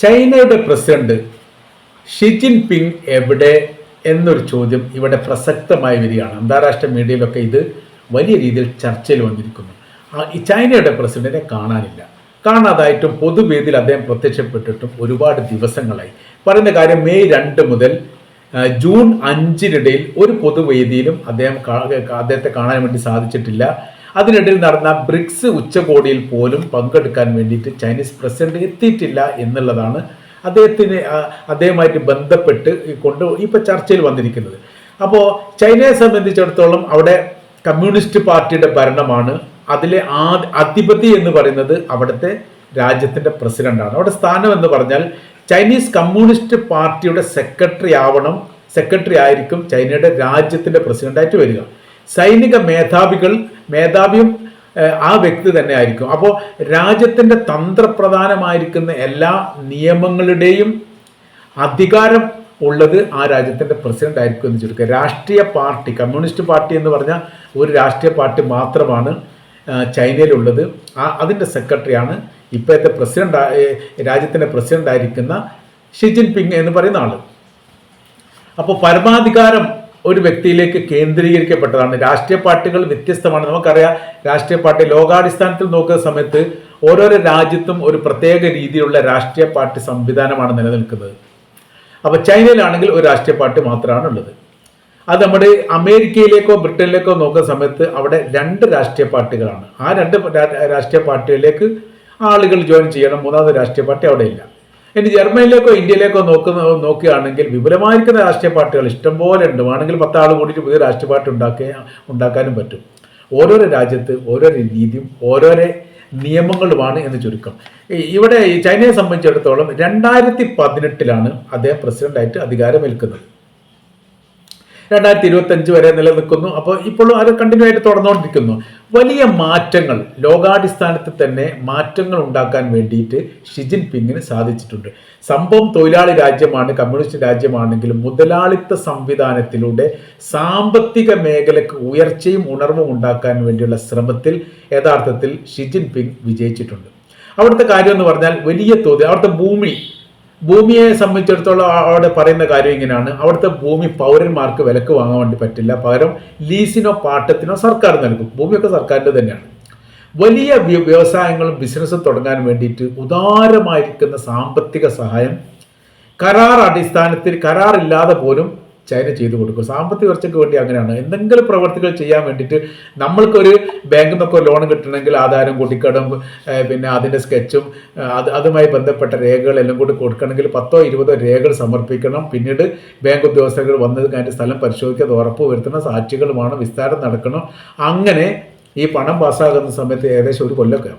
ചൈനയുടെ president Xi Jinping എവിടെ എന്നൊരു ചോദ്യം ഇവിടെ പ്രസക്തമായ വരികയാണ്. അന്താരാഷ്ട്ര മീഡിയയിലൊക്കെ ഇത് വലിയ രീതിയിൽ ചർച്ചയിൽ വന്നിരിക്കുന്നു. ഈ ചൈനയുടെ പ്രസിഡന്റിനെ കാണാനില്ല. കാണാതായിട്ടും പൊതുവേദിയിൽ അദ്ദേഹം പ്രത്യക്ഷപ്പെട്ടിട്ടും ഒരുപാട് ദിവസങ്ങളായി. പറയുന്ന കാര്യം മെയ് രണ്ട് മുതൽ ജൂൺ അഞ്ചിനിടയിൽ ഒരു പൊതുവേദിയിലും അദ്ദേഹം അദ്ദേഹത്തെ കാണാൻ വേണ്ടി സാധിച്ചിട്ടില്ല. അതിനിടയിൽ നടന്ന ബ്രിക്സ് ഉച്ചകോടിയിൽ പോലും പങ്കെടുക്കാൻ വേണ്ടിയിട്ട് ചൈനീസ് പ്രസിഡന്റ് എത്തിയിട്ടില്ല എന്നുള്ളതാണ് അദ്ദേഹത്തിന് അദ്ദേഹമായിട്ട് ബന്ധപ്പെട്ട് കൊണ്ട് ഇപ്പോൾ ചർച്ചയിൽ വന്നിരിക്കുന്നത്. അപ്പോൾ ചൈനയെ സംബന്ധിച്ചിടത്തോളം അവിടെ കമ്മ്യൂണിസ്റ്റ് പാർട്ടിയുടെ ഭരണമാണ്. അതിലെ ആ അധിപതി എന്ന് പറയുന്നത് അവിടുത്തെ രാജ്യത്തിന്റെ പ്രസിഡന്റാണ്. അവിടെ സ്ഥാനം എന്ന് പറഞ്ഞാൽ ചൈനീസ് കമ്മ്യൂണിസ്റ്റ് പാർട്ടിയുടെ സെക്രട്ടറി ആവണം സെക്രട്ടറി ആയിരിക്കും ചൈനയുടെ രാജ്യത്തിന്റെ പ്രസിഡന്റായിട്ട് വരിക. സൈനിക മേധാവികൾ മേധാവിയും ആ വ്യക്തി തന്നെ ആയിരിക്കും. അപ്പോൾ രാജ്യത്തിന്റെ തന്ത്രപ്രധാനമായിരിക്കുന്ന എല്ലാ നിയമങ്ങളുടെയും അധികാരം ഉള്ളത് ആ രാജ്യത്തിന്റെ പ്രസിഡന്റ് ആയിരിക്കും എന്ന് ചുരുക്കുക രാഷ്ട്രീയ പാർട്ടി കമ്മ്യൂണിസ്റ്റ് പാർട്ടി എന്ന് പറഞ്ഞാൽ ഒരു രാഷ്ട്രീയ പാർട്ടി മാത്രമാണ് ചൈനയിലുള്ളത്. ആ അതിന്റെ സെക്രട്ടറിയാണ് ഇപ്പോഴത്തെ പ്രസിഡന്റ് രാജ്യത്തിന്റെ പ്രസിഡന്റ് ആയിരിക്കുന്ന ഷി ജിൻപിങ് എന്ന് പറയുന്ന ആൾ. അപ്പോൾ പരമാധികാരം ഒരു വ്യക്തിയിലേക്ക് കേന്ദ്രീകരിക്കപ്പെട്ടതാണ്. രാഷ്ട്രീയ പാർട്ടികൾ വ്യത്യസ്തമാണ്. നമുക്കറിയാം രാഷ്ട്രീയ പാർട്ടി ലോകാടിസ്ഥാനത്തിൽ നോക്കുന്ന സമയത്ത് ഓരോരോ രാജ്യത്തും ഒരു പ്രത്യേക രീതിയിലുള്ള രാഷ്ട്രീയ പാർട്ടി സംവിധാനമാണ് നിലനിൽക്കുന്നത്. അപ്പോൾ ചൈനയിലാണെങ്കിൽ ഒരു രാഷ്ട്രീയ പാർട്ടി മാത്രമാണ് ഉള്ളത് അത് നമ്മുടെ അമേരിക്കയിലേക്കോ ബ്രിട്ടനിലേക്കോ നോക്കുന്ന സമയത്ത് അവിടെ രണ്ട് രാഷ്ട്രീയ പാർട്ടികളാണ്. ആ രണ്ട് രാഷ്ട്രീയ പാർട്ടികളിലേക്ക് ആളുകൾ ജോയിൻ ചെയ്യണം. മൂന്നാമത് രാഷ്ട്രീയ പാർട്ടി അവിടെ ഇല്ല ഇനി ജർമ്മനിയിലേക്കോ ഇന്ത്യയിലേക്കോ നോക്കുന്ന നോക്കുകയാണെങ്കിൽ വിപുലമായിരിക്കുന്ന രാഷ്ട്രീയ പാർട്ടികൾ ഇഷ്ടംപോലെ ഉണ്ട്. വേണമെങ്കിൽ പത്താൾ കൂടിയിട്ട് പുതിയ രാഷ്ട്രീയ പാർട്ടി ഉണ്ടാക്കുക ഉണ്ടാക്കാനും പറ്റും. ഓരോരോ രാജ്യത്ത് ഓരോരോ രീതിയും ഓരോരോ നിയമങ്ങളുമാണ് എന്ന് ചുരുക്കം. ഇവിടെ ചൈനയെ സംബന്ധിച്ചിടത്തോളം രണ്ടായിരത്തി പതിനെട്ടിലാണ് അദ്ദേഹം പ്രസിഡന്റായിട്ട് അധികാരമേൽക്കുന്നത്. രണ്ടായിരത്തി ഇരുപത്തി അഞ്ച് വരെ നിലനിൽക്കുന്നു. അപ്പോൾ ഇപ്പോഴും അത് കണ്ടിന്യൂ ആയിട്ട് തുടർന്നുകൊണ്ടിരിക്കുന്നു. വലിയ മാറ്റങ്ങൾ ലോകാടിസ്ഥാനത്തിൽ തന്നെ മാറ്റങ്ങൾ ഉണ്ടാക്കാൻ വേണ്ടിയിട്ട് ഷിജിൻ ജിൻപിങ്ങിന് സാധിച്ചിട്ടുണ്ട്. സംഭവം തൊഴിലാളി രാജ്യമാണ് കമ്മ്യൂണിസ്റ്റ് രാജ്യമാണെങ്കിലും മുതലാളിത്ത സംവിധാനത്തിലൂടെ സാമ്പത്തിക മേഖലക്ക് ഉയർച്ചയും ഉണർവും ഉണ്ടാക്കാൻ വേണ്ടിയുള്ള ശ്രമത്തിൽ യഥാർത്ഥത്തിൽ ഷിജിൻ പിങ് വിജയിച്ചിട്ടുണ്ട്. അവിടുത്തെ കാര്യം എന്ന് പറഞ്ഞാൽ വലിയ തോതിൽ അവിടുത്തെ ഭൂമി ഭൂമിയെ സംബന്ധിച്ചിടത്തോളം അവിടെ പറയുന്ന കാര്യം ഇങ്ങനെയാണ്. അവിടുത്തെ ഭൂമി പൗരന്മാർക്ക് വിലക്ക് വാങ്ങാൻ വേണ്ടി പറ്റില്ല. പകരം ലീസിനോ പാട്ടത്തിനോ സർക്കാർ നൽകും. ഭൂമിയൊക്കെ സർക്കാരിന്റെ തന്നെയാണ്. വലിയ വ്യവസായങ്ങളും ബിസിനസ്സും തുടങ്ങാൻ വേണ്ടിയിട്ട് ഉദാരമായിരിക്കുന്ന സാമ്പത്തിക സഹായം കരാർ അടിസ്ഥാനത്തിൽ കരാറില്ലാതെ പോലും ചൈന ചെയ്തു കൊടുക്കും. സാമ്പത്തിക വളർച്ചയ്ക്ക് വേണ്ടി അങ്ങനെയാണ്. എന്തെങ്കിലും പ്രവർത്തികൾ ചെയ്യാൻ വേണ്ടിയിട്ട് നമ്മൾക്കൊരു ബാങ്കിൽ നിന്നൊക്കെ ലോൺ കിട്ടണമെങ്കിൽ ആധാരം കൂട്ടിക്കടം പിന്നെ അതിന്റെ സ്കെച്ചും അത് അതുമായി ബന്ധപ്പെട്ട രേഖകളെല്ലാം കൂടി കൊടുക്കണമെങ്കിൽ പത്തോ ഇരുപതോ രേഖകൾ സമർപ്പിക്കണം. പിന്നീട് ബാങ്ക് ഉദ്യോഗസ്ഥർ വന്നത് അതിന്റെ സ്ഥലം പരിശോധിക്കുക. അത് ഉറപ്പ് വരുത്തണം സാക്ഷികളുമാണ് വിസ്താരം നടക്കണം. അങ്ങനെ ഈ പണം പാസ്സാകുന്ന സമയത്ത് ഏകദേശം ഒരു കൊല്ലമൊക്കെ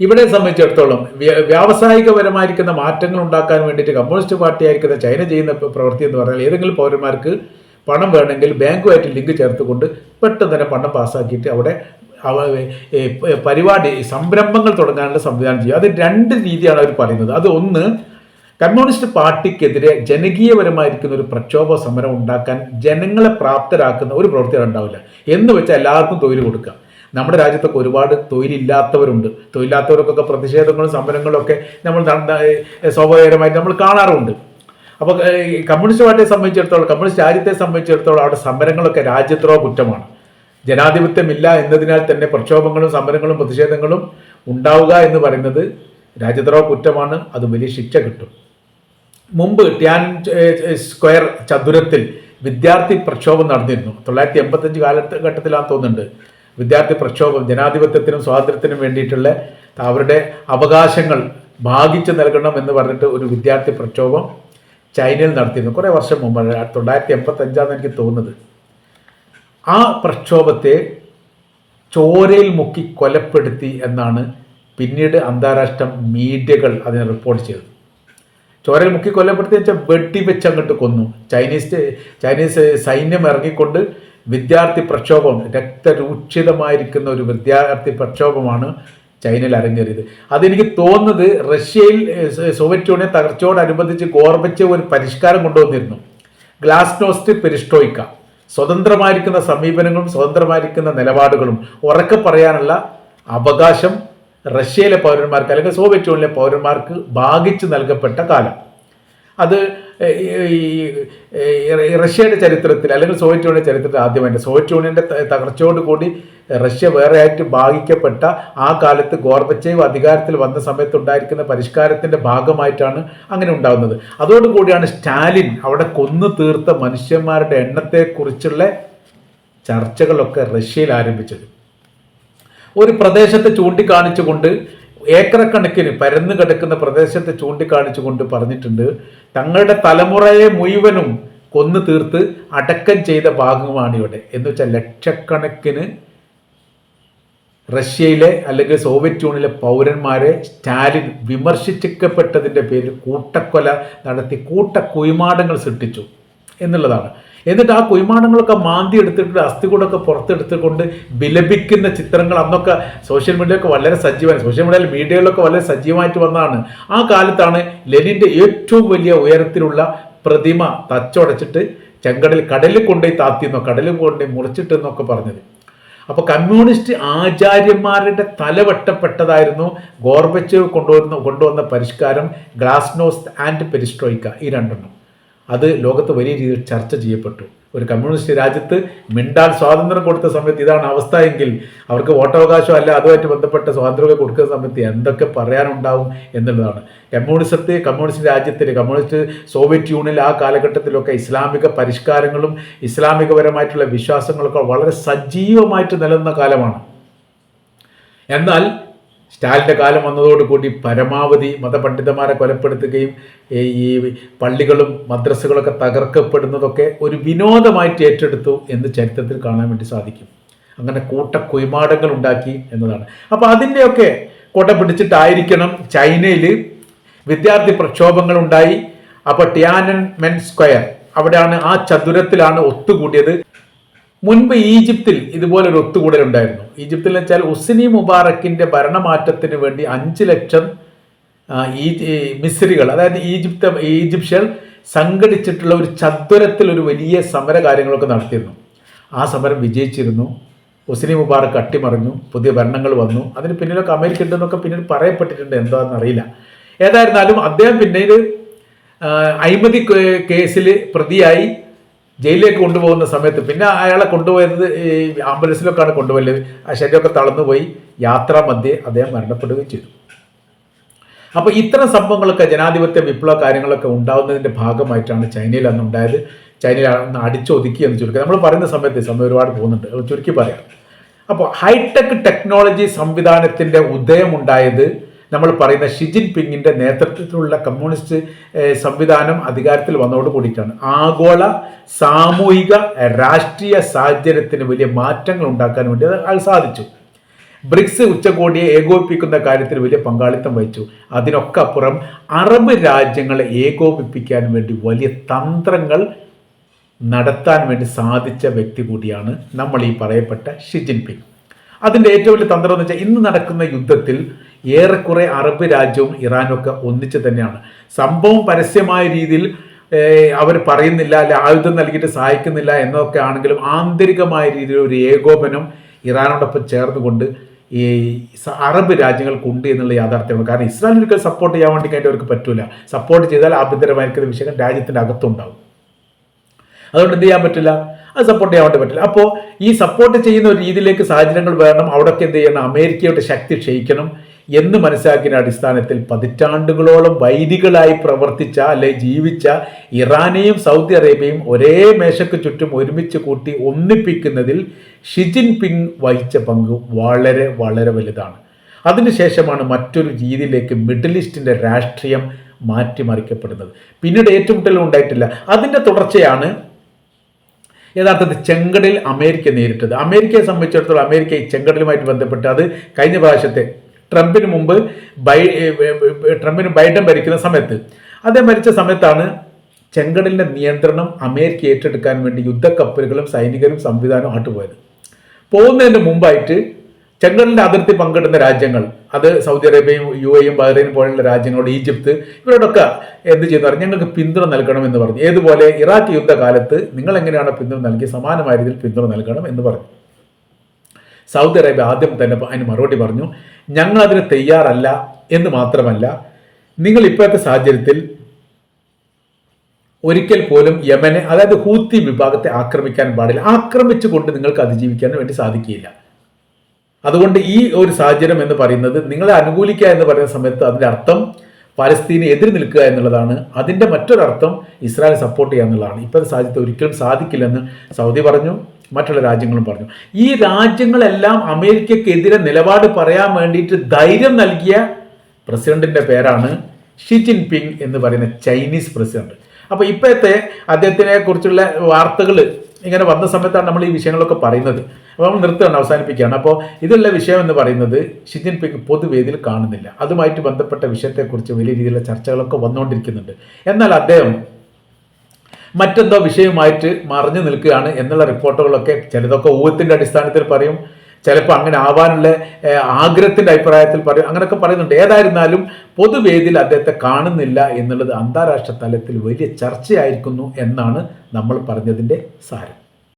ഇവിടെ സംബന്ധിച്ചിടത്തോളം വ്യ- വ്യാവസായികപരമായിരിക്കുന്ന മാറ്റങ്ങൾ ഉണ്ടാക്കാൻ വേണ്ടിയിട്ട് കമ്മ്യൂണിസ്റ്റ് പാർട്ടി ആയിരിക്കുന്ന ചൈന ചെയ്യുന്ന പ്രവൃത്തി എന്ന് പറഞ്ഞാൽ ഏതെങ്കിലും പൗരന്മാർക്ക് പണം വേണമെങ്കിൽ ബാങ്കുമായിട്ട് ലിങ്ക് ചേർത്തുകൊണ്ട് പെട്ടെന്ന് തന്നെ പണം പാസ്സാക്കിയിട്ട് അവിടെ അവ പരിപാടി സംരംഭങ്ങൾ തുടങ്ങാനുള്ള സംവിധാനം ചെയ്യും അത് രണ്ട് രീതിയാണ് അവർ പറയുന്നത്. അത് ഒന്ന് കമ്മ്യൂണിസ്റ്റ് പാർട്ടിക്കെതിരെ ജനകീയപരമായിരിക്കുന്ന ഒരു പ്രക്ഷോഭ സമരം ഉണ്ടാക്കാൻ ജനങ്ങളെ പ്രാപ്തരാക്കുന്ന ഒരു പ്രവൃത്തികൾ ഉണ്ടാവില്ല. എന്ന് വെച്ചാൽ എല്ലാവർക്കും തൊഴിൽ കൊടുക്കുക. നമ്മുടെ രാജ്യത്തൊക്കെ ഒരുപാട് തൊഴിലില്ലാത്തവരുണ്ട്. തൊഴിലില്ലാത്തവർക്കൊക്കെ പ്രതിഷേധങ്ങളും സമരങ്ങളും ഒക്കെ നമ്മൾ സ്വാഭാവികമായിട്ട് നമ്മൾ കാണാറുണ്ട്. അപ്പോൾ കമ്മ്യൂണിസ്റ്റ് പാർട്ടിയെ സംബന്ധിച്ചിടത്തോളം കമ്മ്യൂണിസ്റ്റ് രാജ്യത്തെ സംബന്ധിച്ചിടത്തോളം അവിടെ സമരങ്ങളൊക്കെ രാജ്യദ്രോഹ കുറ്റമാണ്. ജനാധിപത്യമില്ല എന്നതിനാൽ തന്നെ പ്രക്ഷോഭങ്ങളും സമരങ്ങളും പ്രതിഷേധങ്ങളും ഉണ്ടാവുക എന്ന് പറയുന്നത് രാജ്യദ്രോഹ കുറ്റമാണ്. അത് വലിയ ശിക്ഷ കിട്ടും. മുമ്പ് ട്യാൻ സ്ക്വയർ ചതുരത്തിൽ വിദ്യാർത്ഥി പ്രക്ഷോഭം നടന്നിരുന്നു. തൊള്ളായിരത്തി എൺപത്തഞ്ച് കാലഘട്ടത്തിലാണെന്ന് തോന്നുന്നുണ്ട്. വിദ്യാർത്ഥി പ്രക്ഷോഭം ജനാധിപത്യത്തിനും സ്വാതന്ത്ര്യത്തിനും വേണ്ടിയിട്ടുള്ള അവരുടെ അവകാശങ്ങൾ ഭാഗിച്ചു നൽകണം എന്ന് പറഞ്ഞിട്ട് ഒരു വിദ്യാർത്ഥി പ്രക്ഷോഭം ചൈനയിൽ നടത്തിയിരുന്നു. കുറേ വർഷം മുമ്പാണ് തൊള്ളായിരത്തി എൺപത്തഞ്ചാന്ന് എനിക്ക് തോന്നുന്നത്. ആ പ്രക്ഷോഭത്തെ ചോരയിൽ മുക്കി കൊലപ്പെടുത്തി എന്നാണ് പിന്നീട് അന്താരാഷ്ട്ര മീഡിയകൾ അതിനെ റിപ്പോർട്ട് ചെയ്തത്. ചോരയിൽ മുക്കി കൊല്ലപ്പെടുത്തി വെച്ചാൽ വെട്ടിവെച്ച് അങ്ങോട്ട് കൊന്നു. ചൈനീസ് ചൈനീസ് സൈന്യം ഇറങ്ങിക്കൊണ്ട് വിദ്യാർത്ഥി പ്രക്ഷോഭം രക്തരൂക്ഷിതമായിരിക്കുന്ന ഒരു വിദ്യാർത്ഥി പ്രക്ഷോഭമാണ് ചൈനയിൽ അരങ്ങേറിയത്. അതെനിക്ക് തോന്നുന്നത് റഷ്യയിൽ സോവിയറ്റ് യൂണിയൻ തകർച്ചയോടനുബന്ധിച്ച് ഗോർബച്ച് ഒരു പരിഷ്കാരം കൊണ്ടുവന്നിരുന്നു. ഗ്ലാസ്നോസ്റ്റ് പെരിസ്റ്റോയിക്ക. സ്വതന്ത്രമായിരിക്കുന്ന സമീപനങ്ങളും സ്വതന്ത്രമായിരിക്കുന്ന നിലപാടുകളും ഉറക്കെ പറയാനുള്ള അവകാശം റഷ്യയിലെ പൗരന്മാർക്ക് അല്ലെങ്കിൽ സോവിയറ്റ് യൂണിയനിലെ പൗരന്മാർക്ക് ഭാഗിച്ചു നൽകപ്പെട്ട കാലം. അത് ഈ റഷ്യയുടെ ചരിത്രത്തിൽ അല്ലെങ്കിൽ സോവിയറ്റ് യൂണിയൻ ചരിത്രത്തിൽ ആദ്യമായിട്ട്. സോവിയറ്റ് യൂണിയന്റെ തകർച്ചയോടുകൂടി റഷ്യ വേറെ ആയിട്ട് ഭാഗിക്കപ്പെട്ട ആ കാലത്ത് ഗോർബച്ചേവ് അധികാരത്തിൽ വന്ന സമയത്ത് ഉണ്ടായിരിക്കുന്ന പരിഷ്കാരത്തിന്റെ ഭാഗമായിട്ടാണ് അങ്ങനെ ഉണ്ടാകുന്നത് അതോടുകൂടിയാണ് സ്റ്റാലിൻ അവിടെ കൊന്നു തീർത്ത മനുഷ്യന്മാരുടെ എണ്ണത്തെക്കുറിച്ചുള്ള ചർച്ചകളൊക്കെ റഷ്യയിൽ ആരംഭിച്ചത്. ഒരു പ്രദേശത്തെ ചൂണ്ടിക്കാണിച്ചുകൊണ്ട് ഏക്കറക്കണക്കിന് പരന്നു കിടക്കുന്ന പ്രദേശത്തെ ചൂണ്ടിക്കാണിച്ചുകൊണ്ട് പറഞ്ഞിട്ടുണ്ട് തങ്ങളുടെ തലമുറയെ മുഴുവനും കൊന്നു തീർത്ത് അടക്കം ചെയ്ത ഭാഗമാണ് ഇവിടെ എന്ന് വെച്ചാൽ ലക്ഷക്കണക്കിന് റഷ്യയിലെ അല്ലെങ്കിൽ സോവിയറ്റ് യൂണിയനിലെ പൗരന്മാരെ സ്റ്റാലിൻ വിമർശിക്കപ്പെട്ടതിന്റെ പേരിൽ കൂട്ടക്കൊല നടത്തി കൂട്ടക്കുയ്മാടങ്ങൾ സൃഷ്ടിച്ചു എന്നുള്ളതാണ്. എന്നിട്ട് ആ കുയ്മാണങ്ങളൊക്കെ മാന്തി എടുത്തിട്ട് അസ്ഥികൂടൊക്കെ പുറത്തെടുത്തുകൊണ്ട് വിലപിക്കുന്ന ചിത്രങ്ങൾ അന്നൊക്കെ സോഷ്യൽ മീഡിയയൊക്കെ വളരെ സജീവമായി സോഷ്യൽ മീഡിയയിൽ മീഡിയയിലൊക്കെ വളരെ സജീവമായിട്ട് വന്നതാണ്. ആ കാലത്താണ് ലെനിന്റെ ഏറ്റവും വലിയ ഉയരത്തിലുള്ള പ്രതിമ തച്ചുടച്ചിട്ട് ചെങ്കടൽ കടലിൽ കൊണ്ടുപോയി താത്തിയെന്നോ കടലിൽ കൊണ്ടുപോയി മുറിച്ചിട്ടെന്നൊക്കെ പറഞ്ഞത്. അപ്പോൾ കമ്മ്യൂണിസ്റ്റ് ആചാര്യന്മാരുടെ തലവെട്ടപ്പെട്ടതായിരുന്നു ഗോർബച്ചേവ് കൊണ്ടുവന്ന കൊണ്ടുവന്ന പരിഷ്കാരം ഗ്ലാസ്നോസ് ആൻഡ് പെരിസ്ട്രോയിക്ക ഈ രണ്ടെണ്ണം. അത് ലോകത്ത് വലിയ രീതിയിൽ ചർച്ച ചെയ്യപ്പെട്ടു. ഒരു കമ്മ്യൂണിസ്റ്റ് രാജ്യത്ത് മിണ്ടാൽ സ്വാതന്ത്ര്യം കൊടുത്ത സമയത്ത് ഇതാണ് അവസ്ഥ എങ്കിൽ അവർക്ക് വോട്ടവകാശം അല്ല അതുമായിട്ട് ബന്ധപ്പെട്ട സ്വാതന്ത്ര്യമൊക്കെ കൊടുക്കുന്ന സമയത്ത് എന്തൊക്കെ പറയാനുണ്ടാവും എന്നുള്ളതാണ്. കമ്മ്യൂണിസത്തെ കമ്മ്യൂണിസ്റ്റ് രാജ്യത്തിൽ കമ്മ്യൂണിസ്റ്റ് സോവിയറ്റ് യൂണിയൻ ആ കാലഘട്ടത്തിലൊക്കെ ഇസ്ലാമിക പരിഷ്കാരങ്ങളും ഇസ്ലാമികപരമായിട്ടുള്ള വിശ്വാസങ്ങളൊക്കെ വളരെ സജീവമായിട്ട് നിലനിന്ന കാലമാണ്. എന്നാൽ സ്റ്റാലിന്റെ കാലം വന്നതോടുകൂടി പരമാവധി മതപണ്ഡിതന്മാരെ കൊലപ്പെടുത്തുകയും ഈ പള്ളികളും മദ്രസകളൊക്കെ തകർക്കപ്പെടുന്നതൊക്കെ ഒരു വിനോദമായിട്ട് ഏറ്റെടുത്തു എന്ന് ചരിത്രത്തിൽ കാണാൻ വേണ്ടി സാധിക്കും. അങ്ങനെ കൂട്ട കുയ്മാടങ്ങൾ ഉണ്ടാക്കി എന്നതാണ്. അപ്പോൾ അതിന്റെയൊക്കെ കൊട പിടിച്ചിട്ടായിരിക്കണം ചൈനയിൽ വിദ്യാർത്ഥി പ്രക്ഷോഭങ്ങൾ ഉണ്ടായി അപ്പോൾ ടിയാനൻ മെൻ സ്ക്വയർ അവിടെയാണ് ആ ചതുരത്തിലാണ് ഒത്തുകൂടിയത്. മുൻപ് ഈജിപ്തിൽ ഇതുപോലൊരു ഒത്തുകൂടൽ ഉണ്ടായിരുന്നു. ഈജിപ്തിൽ വെച്ചാൽ ഉസിനി മുബാറക്കിന്റെ ഭരണമാറ്റത്തിന് വേണ്ടി അഞ്ച് ലക്ഷം ഈ മിസ്രികൾ അതായത് ഈജിപ്ത് ഈജിപ്ഷ്യൽ സംഘടിച്ചിട്ടുള്ള ഒരു ചത്വരത്തിൽ ഒരു വലിയ സമര കാര്യങ്ങളൊക്കെ നടത്തിയിരുന്നു. ആ സമരം വിജയിച്ചിരുന്നു. ഉസിനി മുബാറക്ക് അട്ടിമറിഞ്ഞു പുതിയ ഭരണങ്ങൾ വന്നു. അതിന് പിന്നിലൊക്കെ അമേരിക്ക ഉണ്ടെന്നൊക്കെ പിന്നീട് പറയപ്പെട്ടിട്ടുണ്ട്. എന്താണെന്ന് അറിയില്ല. ഏതായിരുന്നാലും അദ്ദേഹം പിന്നീട് അഴിമതി കേസിൽ പ്രതിയായി. ജയിലിലേക്ക് കൊണ്ടുപോകുന്ന സമയത്ത് പിന്നെ അയാളെ കൊണ്ടുപോയത് ഈ ആംബുലൻസിലൊക്കെയാണ് കൊണ്ടുപോയത്. ആ ശരീരമൊക്കെ തളർന്നുപോയി. യാത്രാ മധ്യേ അദ്ദേഹം മരണപ്പെടുകയും ചെയ്തു. അപ്പോൾ ഇത്തരം സംഭവങ്ങളൊക്കെ ജനാധിപത്യ വിപ്ലവ കാര്യങ്ങളൊക്കെ ഉണ്ടാകുന്നതിന്റെ ഭാഗമായിട്ടാണ് ചൈനയിൽ അന്ന് ഉണ്ടായത് ചൈനയിൽ അന്ന് അടിച്ചൊതുക്കി എന്ന് ചുരുക്കി നമ്മൾ പറയുന്ന സമയത്ത് സമയം ഒരുപാട് പോകുന്നുണ്ട്. ചുരുക്കി പറയാം. അപ്പോൾ ഹൈടെക് ടെക്നോളജി സംവിധാനത്തിന്റെ ഉദയമുണ്ടായത് നമ്മൾ പറയുന്ന ഷിജിൻ പിങ്ങിന്റെ നേതൃത്വത്തിലുള്ള കമ്മ്യൂണിസ്റ്റ് സംവിധാനം അധികാരത്തിൽ വന്നതോട് കൂടിയിട്ടാണ്. ആഗോള സാമൂഹിക രാഷ്ട്രീയ സാഹചര്യത്തിന് വലിയ മാറ്റങ്ങൾ ഉണ്ടാക്കാൻ വേണ്ടി അത് സാധിച്ചു. ബ്രിക്സ് ഉച്ചകോടിയെ ഏകോപിപ്പിക്കുന്ന കാര്യത്തിൽ വലിയ പങ്കാളിത്തം വഹിച്ചു. അതിനൊക്കെ അപ്പുറം അറബ് രാജ്യങ്ങളെ ഏകോപിപ്പിക്കാൻ വേണ്ടി വലിയ തന്ത്രങ്ങൾ നടത്താൻ വേണ്ടി സാധിച്ച വ്യക്തി കൂടിയാണ് നമ്മൾ ഈ പറയപ്പെട്ട ഷിജിൻ പിങ് അതിന്റെ ഏറ്റവും വലിയ തന്ത്രം എന്ന് വെച്ചാൽ ഇന്ന് നടക്കുന്ന യുദ്ധത്തിൽ ഏറെക്കുറെ അറബ് രാജ്യവും ഇറാനും ഒക്കെ ഒന്നിച്ച് തന്നെയാണ്. സംഭവം പരസ്യമായ രീതിയിൽ അവർ പറയുന്നില്ല അല്ലെ ആയുധം നൽകിയിട്ട് സഹായിക്കുന്നില്ല എന്നൊക്കെ ആണെങ്കിലും ആന്തരികമായ രീതിയിൽ ഒരു ഏകോപനം ഇറാനോടൊപ്പം ചേർന്നുകൊണ്ട് ഈ അറബ് രാജ്യങ്ങൾക്കുണ്ട് എന്നുള്ള യാഥാർത്ഥ്യമാണ്. കാരണം ഇസ്രായേലിനൊക്കെ സപ്പോർട്ട് ചെയ്യാൻ വേണ്ടി കഴിഞ്ഞാൽ അവർക്ക് പറ്റില്ല സപ്പോർട്ട് ചെയ്താൽ ആഭ്യന്തരമായിരിക്കുന്ന വിഷയം രാജ്യത്തിന്റെ അകത്തുണ്ടാവും. അതുകൊണ്ട് എന്ത് ചെയ്യാൻ പറ്റില്ല? അത് സപ്പോർട്ട് ചെയ്യാൻ വേണ്ടി പറ്റില്ല. അപ്പോൾ ഈ സപ്പോർട്ട് ചെയ്യുന്ന ഒരു രീതിയിലേക്ക് സാഹചര്യങ്ങൾ വേണം അവിടെയൊക്കെ എന്ത് ചെയ്യണം? അമേരിക്കയുടെ ശക്തി ക്ഷയിക്കണം. എന്ന് മനസ്സിലാക്കിയ അടിസ്ഥാനത്തിൽ പതിറ്റാണ്ടുകളോളം വൈദികളായി പ്രവർത്തിച്ച അല്ലെ ജീവിച്ച ഇറാനെയും സൗദി അറേബ്യയും ഒരേ മേശയ്ക്ക് ചുറ്റും ഒരുമിച്ച് കൂട്ടി ഒന്നിപ്പിക്കുന്നതിൽ ഷിജിൻ പിങ് വഹിച്ച പങ്ക് വളരെ വളരെ വലുതാണ്. അതിനുശേഷമാണ് മറ്റൊരു രീതിയിലേക്ക് മിഡിൽ ഈസ്റ്റിന്റെ രാഷ്ട്രീയം മാറ്റിമറിക്കപ്പെടുന്നത്. പിന്നീട് ഏറ്റുമുട്ടലും ഉണ്ടായിട്ടില്ല. അതിന്റെ തുടർച്ചയാണ് യഥാർത്ഥത്തിൽ ചെങ്കടലിൽ അമേരിക്ക നേരിട്ടത്. അമേരിക്കയെ സംബന്ധിച്ചിടത്തോളം അമേരിക്ക ഈ ചെങ്കടലുമായിട്ട് ബന്ധപ്പെട്ട് അത് കഴിഞ്ഞ പ്രാവശ്യത്തെ ട്രംപിന് മുമ്പ് ബൈ ട്രംപിന് ബൈഡൻ ഭരിക്കുന്ന സമയത്ത്. അദ്ദേഹം ഭരിച്ച സമയത്താണ് ചെങ്കടലിന്റെ നിയന്ത്രണം അമേരിക്ക ഏറ്റെടുക്കാൻ വേണ്ടി യുദ്ധക്കപ്പലുകളും സൈനികരും സംവിധാനവും ആട്ടുപോയത് പോകുന്നതിന് മുമ്പായിട്ട് ചെങ്കടലിന്റെ അതിർത്തി പങ്കിടുന്ന രാജ്യങ്ങൾ അത് സൗദി അറേബ്യയും യു എയും ബഹ്റൈനും പോലുള്ള രാജ്യങ്ങളോട് ഈജിപ്ത് ഇവരോടൊക്കെ എന്ത് ചെയ്യുന്ന? പറഞ്ഞു ഞങ്ങൾക്ക് പിന്തുണ നൽകണം എന്ന് പറഞ്ഞു. ഏതുപോലെ ഇറാഖ് യുദ്ധകാലത്ത് നിങ്ങൾ എങ്ങനെയാണ് പിന്തുണ നൽകി സമാനമായ രീതിയിൽ പിന്തുണ നൽകണം എന്ന് പറഞ്ഞു. സൗദി അറേബ്യ ആദ്യം തന്നെ അതിന് മറുപടി പറഞ്ഞു ഞങ്ങൾ അതിന് തയ്യാറല്ല എന്ന് മാത്രമല്ല നിങ്ങൾ ഇപ്പോഴത്തെ സാഹചര്യത്തിൽ ഒരിക്കൽ പോലും യമനെ അതായത് ഹൂത്തി വിഭാഗത്തെ ആക്രമിക്കാൻ പാടില്ല. ആക്രമിച്ചുകൊണ്ട് നിങ്ങൾക്ക് അതിജീവിക്കാൻ വേണ്ടി സാധിക്കില്ല അതുകൊണ്ട് ഈ ഒരു സാഹചര്യം എന്ന് പറയുന്നത് നിങ്ങളെ അനുകൂലിക്കുക എന്ന് പറയുന്ന സമയത്ത് അതിന്റെ അർത്ഥം പലസ്തീനെ എതിര് നിൽക്കുക എന്നുള്ളതാണ്. അതിന്റെ മറ്റൊരർത്ഥം ഇസ്രായേൽ സപ്പോർട്ട് ചെയ്യുക എന്നുള്ളതാണ്. ഇപ്പോഴത്തെ സാഹചര്യത്തിൽ ഒരിക്കലും സാധിക്കില്ലെന്ന് സൗദി പറഞ്ഞു. മറ്റുള്ള രാജ്യങ്ങളും പറഞ്ഞു. ഈ രാജ്യങ്ങളെല്ലാം അമേരിക്കക്കെതിരെ നിലപാട് പറയാൻ വേണ്ടിയിട്ട് ധൈര്യം നൽകിയ പ്രസിഡന്റിന്റെ പേരാണ് ഷി ജിൻ പിങ് എന്ന് പറയുന്ന ചൈനീസ് പ്രസിഡന്റ്. അപ്പോൾ ഇപ്പോഴത്തെ അദ്ദേഹത്തിനെ കുറിച്ചുള്ള വാർത്തകൾ ഇങ്ങനെ വന്ന സമയത്താണ് നമ്മൾ ഈ വിഷയങ്ങളൊക്കെ പറയുന്നത്. അപ്പോൾ നമ്മൾ നിർത്തുകയാണ് അവസാനിപ്പിക്കുകയാണ്. അപ്പോൾ ഇതുള്ള വിഷയം എന്ന് പറയുന്നത് ഷി ജിൻ പിങ് പൊതുവേദിയിൽ കാണുന്നില്ല. അതുമായിട്ട് ബന്ധപ്പെട്ട വിഷയത്തെക്കുറിച്ച് വലിയ രീതിയിലുള്ള ചർച്ചകളൊക്കെ വന്നുകൊണ്ടിരിക്കുന്നുണ്ട് എന്നാൽ അദ്ദേഹം മറ്റെന്തോ വിഷയമായിട്ട് മറിഞ്ഞു നിൽക്കുകയാണ് എന്നുള്ള റിപ്പോർട്ടുകളൊക്കെ ചിലതൊക്കെ ഊഹത്തിന്റെ അടിസ്ഥാനത്തിൽ പറയും ചിലപ്പോൾ അങ്ങനെ ആവാനുള്ള ആഗ്രഹത്തിന്റെ അഭിപ്രായത്തിൽ പറയും അങ്ങനെയൊക്കെ പറയുന്നുണ്ട്. ഏതായിരുന്നാലും പൊതുവേദിയിൽ അദ്ദേഹത്തെ കാണുന്നില്ല എന്നുള്ളത് അന്താരാഷ്ട്ര തലത്തിൽ വലിയ ചർച്ചയായിരിക്കുന്നു എന്നാണ് നമ്മൾ പറഞ്ഞതിന്റെ സാരം.